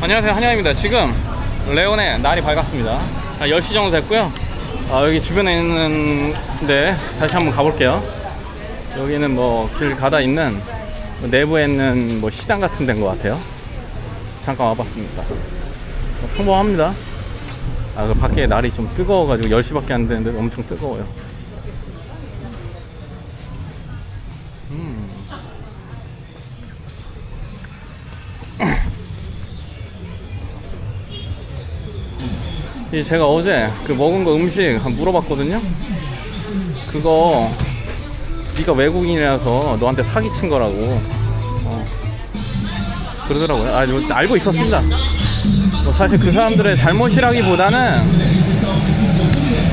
안녕하세요 한영입니다. 지금 레온에 날이 밝았습니다. 한 10시 정도 됐고요. 아, 여기 주변에 있는 데 다시 한번 가볼게요. 여기는 뭐 길 가다 있는 뭐 내부에 있는 뭐 시장 같은 데인 것 같아요. 잠깐 와봤습니다. 뭐 평범합니다. 아, 그 밖에 날이 좀 뜨거워가지고 10시밖에 안 되는데 엄청 뜨거워요 이 제가 어제 그 먹은 거 음식 한 물어봤거든요. 그거 네가 외국인이라서 너한테 사기 친 거라고. 어. 그러더라고요. 아, 이거 알고 있었습니다. 뭐 사실 그 사람들의 잘못이라기보다는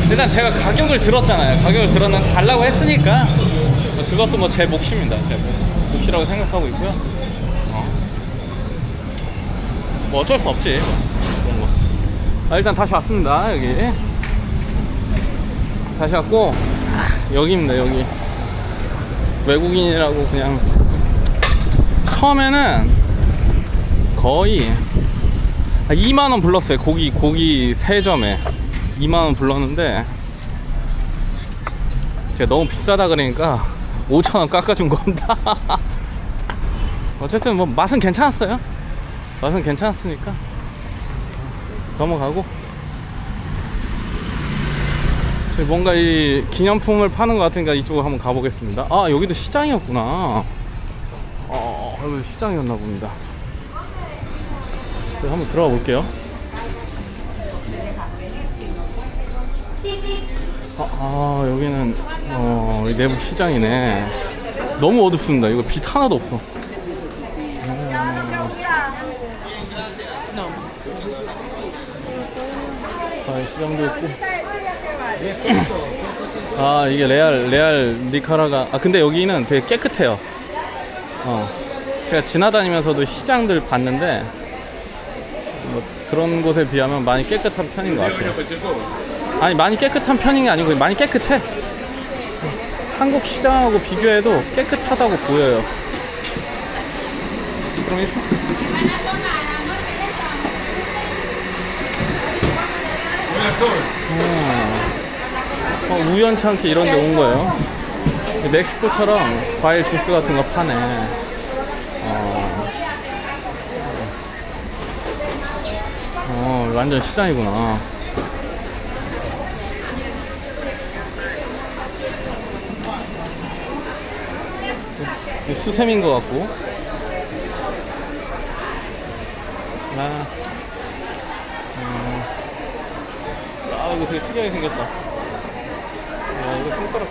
일단 제가 가격을 들었잖아요. 가격을 들었는 달라고 했으니까 그것도 뭐 제 몫입니다. 제 몫- 몫이라고 생각하고 있고요. 어. 뭐 어쩔 수 없지. 아, 일단 다시 왔습니다 여기. 다시 왔고 아, 여기입니다 여기. 외국인이라고 그냥. 처음에는 거의 2만원 불렀어요 고기 고기 3점에. 2만원 불렀는데 제가 너무 비싸다 그러니까 5천원 깎아준 겁니다. 어쨌든 뭐 맛은 괜찮았어요. 맛은 괜찮았으니까 넘어가고. 저기 뭔가 이 기념품을 파는 것 같으니까 이쪽으로 한번 가보겠습니다. 아 여기도 시장이었구나. 어 여기 시장이었나 봅니다. 네, 한번 들어가 볼게요. 아, 아 여기는 어 내부 시장이네. 너무 어둡습니다. 이거 빛 하나도 없어 아, 시장도 있고. 아, 이게 레알, 레알 니카라가. 아, 근데 여기는 되게 깨끗해요. 어. 제가 지나다니면서도 시장들 봤는데, 뭐 그런 곳에 비하면 많이 깨끗한 편인 것 같아요. 아니, 많이 깨끗한 편인 게 아니고, 많이 깨끗해. 한국 시장하고 비교해도 깨끗하다고 보여요. 그럼 어, 우연치 않게 이런 데 온 거예요. 멕시코처럼 과일 주스 같은 거 파네. 어, 어, 완전 시장이구나. 수세미인 것 같고. 아, 이거 되게 특이하게 생겼다. 야, 이거 손가락.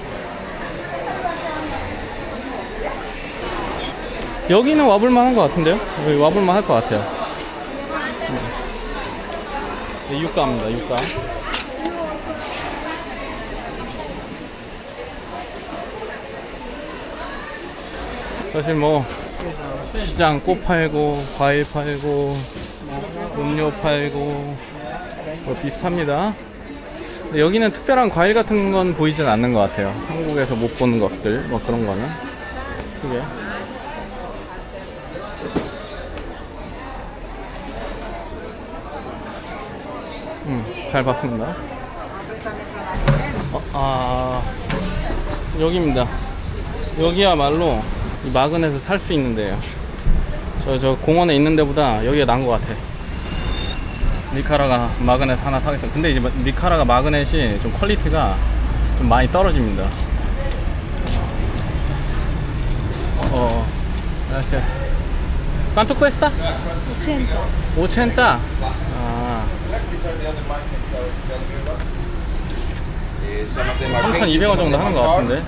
여기는 와볼만 한것 같은데요? 여기 와볼만 할 것 같아요. 네, 유가입니다, 유가. 사실 뭐, 시장 꽃 팔고, 과일 팔고, 음료 팔고, 뭐 비슷합니다. 여기는 특별한 과일 같은 건 보이진 않는 것 같아요. 한국에서 못 보는 것들, 뭐 그런 거는. 그게. 음, 잘 봤습니다. 어, 아, 여기입니다. 여기야말로 이 마그넷을 살수 있는데요. 저, 저 공원에 있는 데보다 여기가 나은 것 같아. 니카라가 마그넷 하나 사겠다. 근데 이제 니카라가 마그넷이 좀 퀄리티가 좀 많이 떨어집니다. 어, gracias. ¿Cuánto cuesta? 80. 80. 아, Some of them are 3,200원 정도 하는 것 같은데.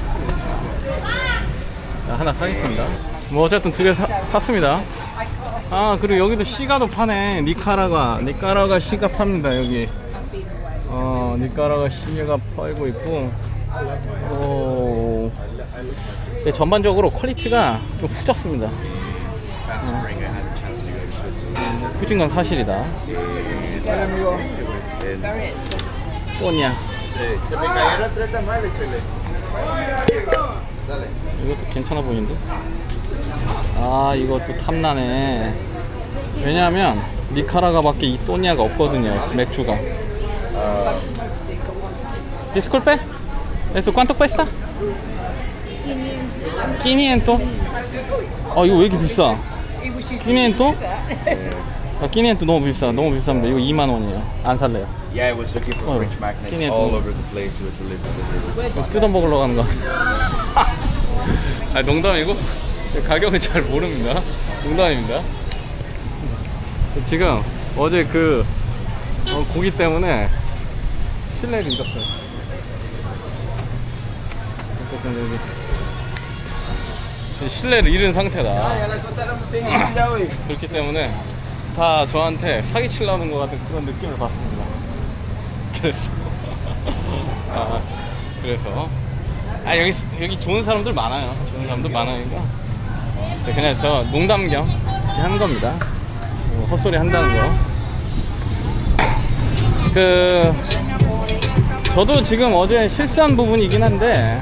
자, 하나 사겠습니다. 뭐 어쨌든 두 개 샀습니다. 아 그리고 여기도 시가도 파네. 니카라가 니카라가 시가 팝니다 여기. 어 니카라가 시가 팔고 있고. 오. 네, 전반적으로 퀄리티가 좀 후졌습니다. Switzerland. 후진 건 사실이다. 또냐. 이것도 괜찮아 보이는데? 아, 이것도 탐나네. 왜냐하면 니카라가 밖에 이 또니아가 없거든요 맥주가 Disculpe ¿Eso cuánto cuesta? 500아 이거 왜 이렇게 비싸 500? 아, 500 너무 비싸 너무 비쌉니다 이거 2만 원이에요 안 살래요 Yeah, I was looking for Oh, French magnets give me a all clue. over the place. It was a little bit. 뭐 뜯어 먹으러 가는 거 같아. 아 농담이고 가격은 잘 모릅니다. 농담입니다. 지금 어제 그 어, 고기 때문에 실내를 잃었어요. 어쨌든 여기 지금 실내를 잃은 상태다. 그렇기 때문에 다 저한테 사기 치려는 것 같은 그런 느낌을 받습니다. 그래서 아, 그래서 아 여기 여기 좋은 사람들 많아요. 좋은 사람들 많으니까 저 그냥 저 농담 겸 한 겁니다. 어, 헛소리 한다는 거. 그 저도 지금 어제 실수한 부분이긴 한데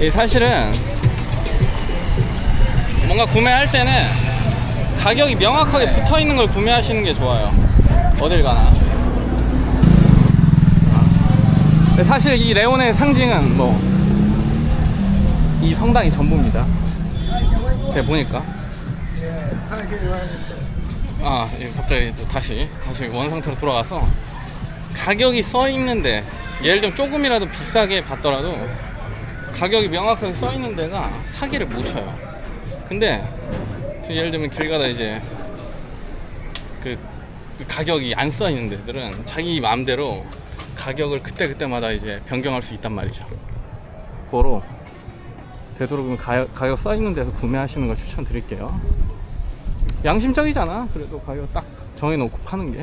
이 사실은 뭔가 구매할 때는 가격이 명확하게 붙어 있는 걸 구매하시는 게 좋아요. 어딜 가나. 사실 이 레온의 상징은 뭐 이 성당이 전부입니다. 제가 보니까 아 예, 갑자기 또 다시 다시 원 상태로 돌아가서 가격이 써 있는데 예를 들면 조금이라도 비싸게 받더라도 가격이 명확하게 써 있는 데가 사기를 못 쳐요. 근데 예를 들면 길 가다 이제 그 가격이 안 써 있는 데들은 자기 마음대로 가격을 그때 그때마다 이제 변경할 수 있단 말이죠. 고로 되도록이면 가격, 가격 써 있는 데서 구매하시는 걸 추천드릴게요. 양심적이잖아. 그래도 가격 딱 정해놓고 파는 게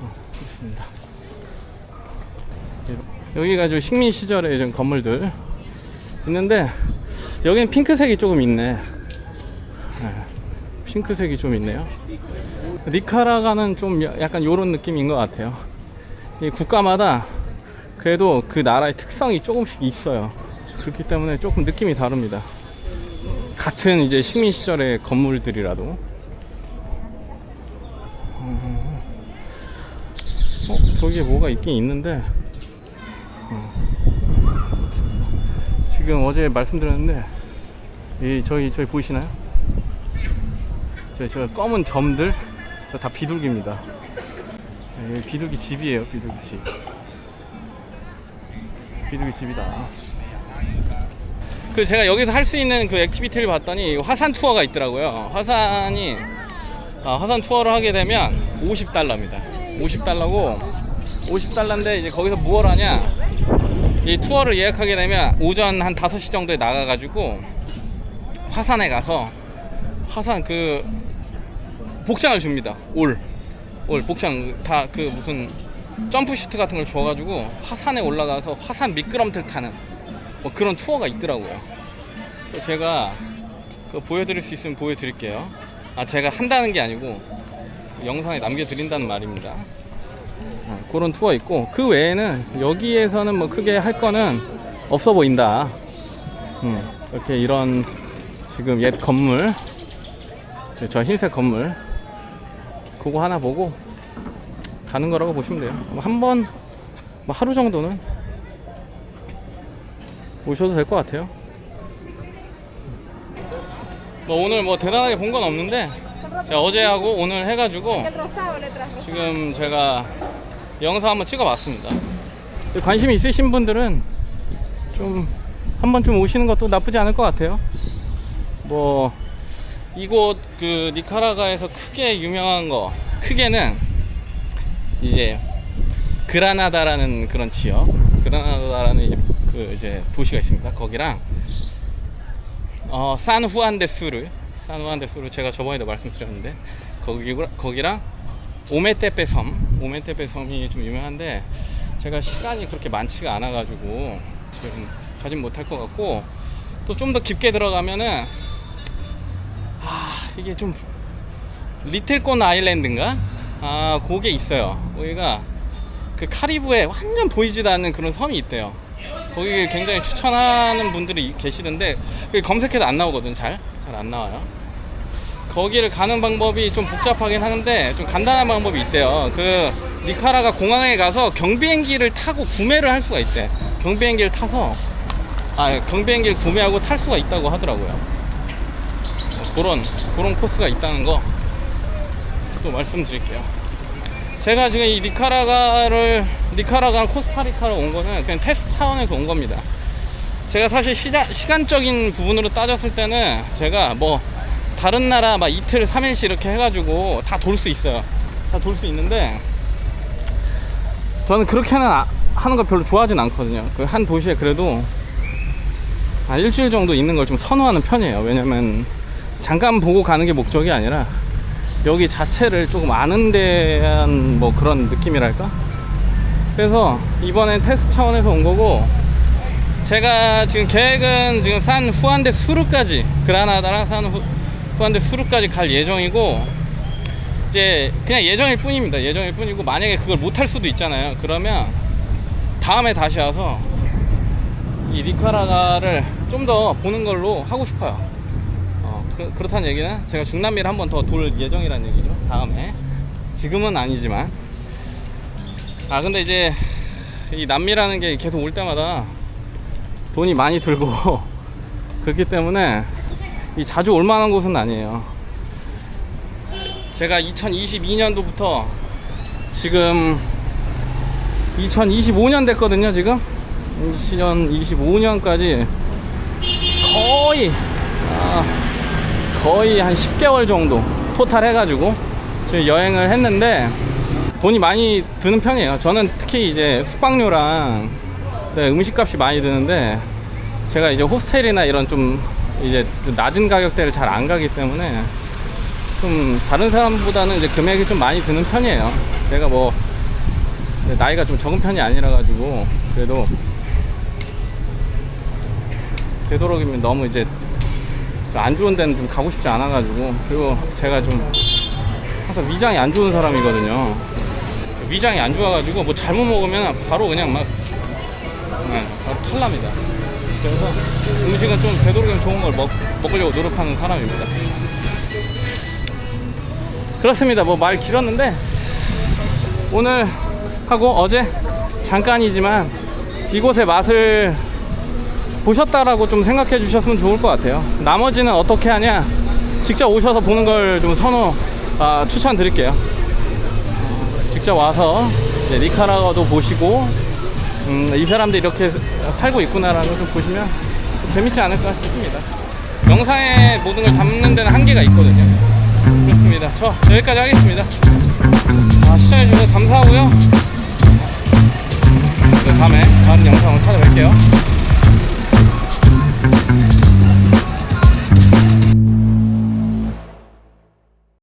어, 좋습니다. 예, 여기가 좀 식민 시절의 좀 건물들 있는데 여기는 핑크색이 조금 있네. 예, 핑크색이 좀 있네요. 니카라가는 좀 약간 요런 느낌인 것 같아요. 이 국가마다 그래도 그 나라의 특성이 조금씩 있어요. 그렇기 때문에 조금 느낌이 다릅니다. 같은 이제 식민 시절의 건물들이라도. 음. 어, 저기에 뭐가 있긴 있는데. 어. 지금 어제 말씀드렸는데, 이 저기 저기 보이시나요? 저, 저 검은 점들, 저 다 비둘기입니다. 예, 비둘기 집이에요, 비둘기 집. 비둘기 집이다. 그 제가 여기서 할 수 있는 그 액티비티를 봤더니 화산 투어가 있더라고요. 화산이 아, 화산 투어를 하게 되면 50달러입니다. 50달러고 50달러인데 이제 거기서 무엇 하냐? 이 투어를 예약하게 되면 오전 한 5시 정도에 나가 가지고 화산에 가서 화산 그 복장을 줍니다. 올. 올 복장 다 그 무슨 점프 슈트 같은 걸 줘 가지고 화산에 올라가서 화산 미끄럼틀 타는 뭐 그런 투어가 있더라고요. 제가 그 보여드릴 수 있으면 보여드릴게요. 아 제가 한다는 게 아니고 영상에 남겨드린다는 말입니다. 어, 그런 투어 있고 그 외에는 여기에서는 뭐 크게 할 거는 없어 보인다. 음, 이렇게 이런 지금 옛 건물 저- 저 흰색 건물 그거 하나 보고 가는 거라고 보시면 돼요. 한 번, 뭐 하루 정도는 오셔도 될 것 같아요. 뭐 오늘 뭐 대단하게 본 건 없는데 제가 어제하고 오늘 해가지고 지금 제가 영상 한번 찍어봤습니다. 관심 있으신 분들은 좀 한 번쯤 오시는 것도 나쁘지 않을 것 같아요. 뭐 이곳 그 니카라가에서 크게 유명한 거 크게는 이제 그라나다라는 그런 지역 그라나다라는 이제 그 이제 도시가 있습니다 거기랑 어 산후안데수르 산후안데수르 제가 저번에도 말씀드렸는데 거기 거기랑 오메테페 섬 오메테페 섬이 좀 유명한데 제가 시간이 그렇게 많지가 않아 가지고 지금 가진 못할 것 같고 또 좀 더 깊게 들어가면은 아 이게 좀 리틀콘 아일랜드인가? 아, 그게 있어요. 거기가 그 카리브에 완전 보이지도 않는 그런 섬이 있대요. 거기 굉장히 추천하는 분들이 계시던데 그게 검색해도 안 나오거든, 잘. 잘 안 나와요. 거기를 가는 방법이 좀 복잡하긴 하는데 좀 간단한 방법이 있대요. 그 니카라가 공항에 가서 경비행기를 타고 구매를 할 수가 있대. 경비행기를 타서 아 경비행기를 구매하고 탈 수가 있다고 하더라고요. 그런 그런 코스가 있다는 거 또 말씀드릴게요. 제가 지금 이 니카라가를 니카라가 코스타리카로 온 거는 그냥 테스트 차원에서 온 겁니다. 제가 사실 시자, 시간적인 부분으로 따졌을 때는 제가 뭐 다른 나라 막 이틀 3일씩 이렇게 해가지고 다 돌 수 있어요. 다 돌 수 있는데 저는 그렇게는 아- 하는 거 별로 좋아하진 않거든요. 그 한 도시에 그래도 한 일주일 정도 있는 걸 좀 선호하는 편이에요. 왜냐면 잠깐 보고 가는 게 목적이 아니라 여기 자체를 조금 아는 데한 뭐 그런 느낌이랄까? 그래서 이번엔 테스트 차원에서 온 거고 제가 지금 계획은 지금 산 후안데 수루까지 그라나다랑 산 후, 후안데 수루까지 갈 예정이고 이제 그냥 예정일 뿐입니다. 예정일 뿐이고 만약에 그걸 못 할 수도 있잖아요. 그러면 다음에 다시 와서 이 니카라가를 좀 더 보는 걸로 하고 싶어요. 어, 그, 그렇다는 얘기는 제가 중남미를 한 번 더 돌 예정이라는 얘기죠. 다음에 지금은 아니지만 아 근데 이제 이 남미라는 게 계속 올 때마다 돈이 많이 들고 그렇기 때문에 이 자주 올 만한 곳은 아니에요. 제가 2022년도부터 지금 2025년 됐거든요, 지금. 2025년까지 거의 아, 거의 한 10개월 정도 토탈 해가지고 지금 여행을 했는데 돈이 많이 드는 편이에요. 저는 특히 이제 숙박료랑 네, 음식값이 많이 드는데 제가 이제 호스텔이나 이런 좀 이제 낮은 가격대를 잘 안 가기 때문에 좀 다른 사람보다는 이제 금액이 좀 많이 드는 편이에요. 내가 뭐 나이가 좀 적은 편이 아니라 가지고 그래도 되도록이면 너무 이제 안 좋은 데는 좀 가고 싶지 않아 가지고 그리고 제가 좀 항상 위장이 안 좋은 사람이거든요. 위장이 안 좋아가지고 뭐 잘못 먹으면 바로 그냥 막 네, 바로 탈납니다. 그래서 음식은 좀 되도록이면 좋은 걸 먹, 먹으려고 노력하는 사람입니다. 그렇습니다. 뭐 말 길었는데 오늘 하고 어제 잠깐이지만 이곳의 맛을 보셨다라고 좀 생각해 주셨으면 좋을 것 같아요. 나머지는 어떻게 하냐? 직접 오셔서 보는 걸 좀 선호, 아, 추천드릴게요. 직접 와서 니카라과도 보시고, 음, 이 사람들이 이렇게 살고 있구나라는 걸 좀 보시면 좀 재밌지 않을까 싶습니다. 영상에 모든 걸 담는 데는 한계가 있거든요. 그렇습니다. 저 여기까지 하겠습니다. 아, 시청해주셔서 감사하고요. 네, 다음에 다른 영상으로 찾아뵐게요.